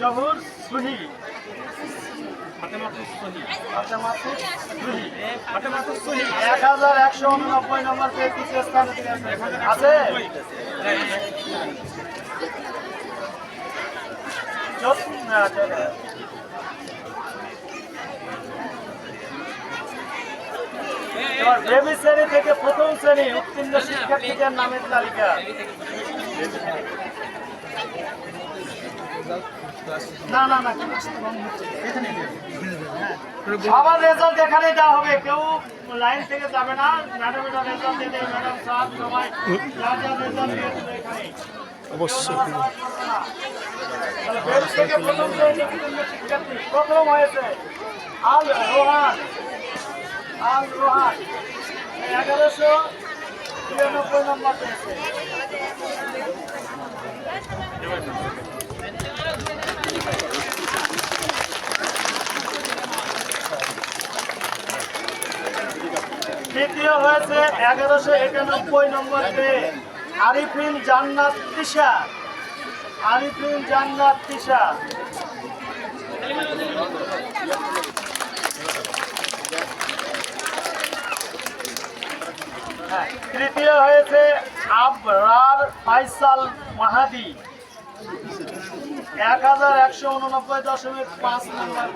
জহুর এক হাজার একশো নম্বর আছে? এবার বেবি শ্রেণি থেকে প্রথম শ্রেণি, উত্তীর্ণ শিক্ষার্থীদের নামের তালিকা। না না না সবার রেজাল্ট এখানে দেওয়া হবে। কেউ লাইন থেকে যাবে না। ম্যাডাম এটা রেজাল্ট দিয়ে দেবে। ম্যাডাম স্যার সবাই যার যার রেজাল্ট দিয়ে দেবে এখানে। অবশ্যই। প্রথম হয়েছে। আল রোহান। আল রোহান। এগারোশো দ্বিতীয় হয়েছে এগারোশো একানব্বই নম্বর পেয়ে আরিফিন জান্নাত তিশা আরিফিন জান্নাত তিশা তৃতীয় হয়েছে আবরার ফাইসাল মাহাদি। এক হাজার একশো উননব্বই দশমিক পাঁচ নম্বর